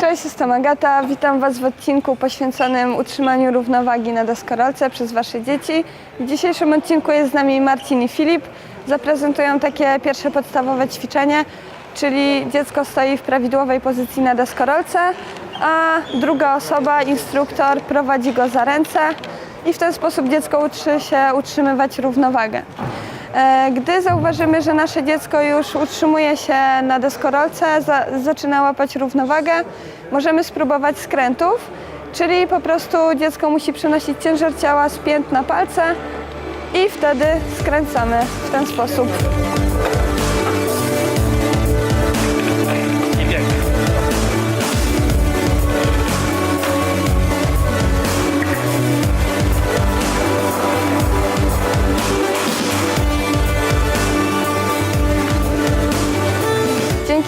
Cześć, jestem Agata. Witam Was w odcinku poświęconym utrzymaniu równowagi na deskorolce przez Wasze dzieci. W dzisiejszym odcinku jest z nami Marcin i Filip. Zaprezentują takie pierwsze podstawowe ćwiczenie, czyli dziecko stoi w prawidłowej pozycji na deskorolce, a druga osoba, instruktor, prowadzi go za ręce i w ten sposób dziecko uczy się utrzymywać równowagę. E, Gdy zauważymy, że nasze dziecko już utrzymuje się na deskorolce, za, zaczyna łapać równowagę, możemy spróbować skrętów, czyli po prostu dziecko musi przenosić ciężar ciała z pięt na palce i wtedy skręcamy w ten sposób.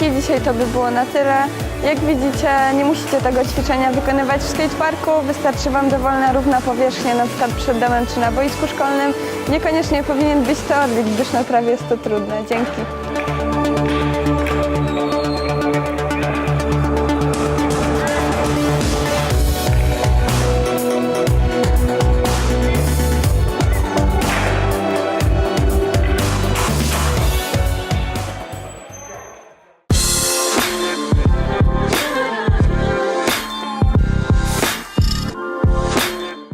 Dzięki dzisiaj to by było na tyle. Jak widzicie, nie musicie tego ćwiczenia wykonywać w skateparku, wystarczy Wam dowolna równa powierzchnia, na przykład przed domem czy na boisku szkolnym. Niekoniecznie powinien być to, gdyż naprawdę jest to trudne. Dzięki.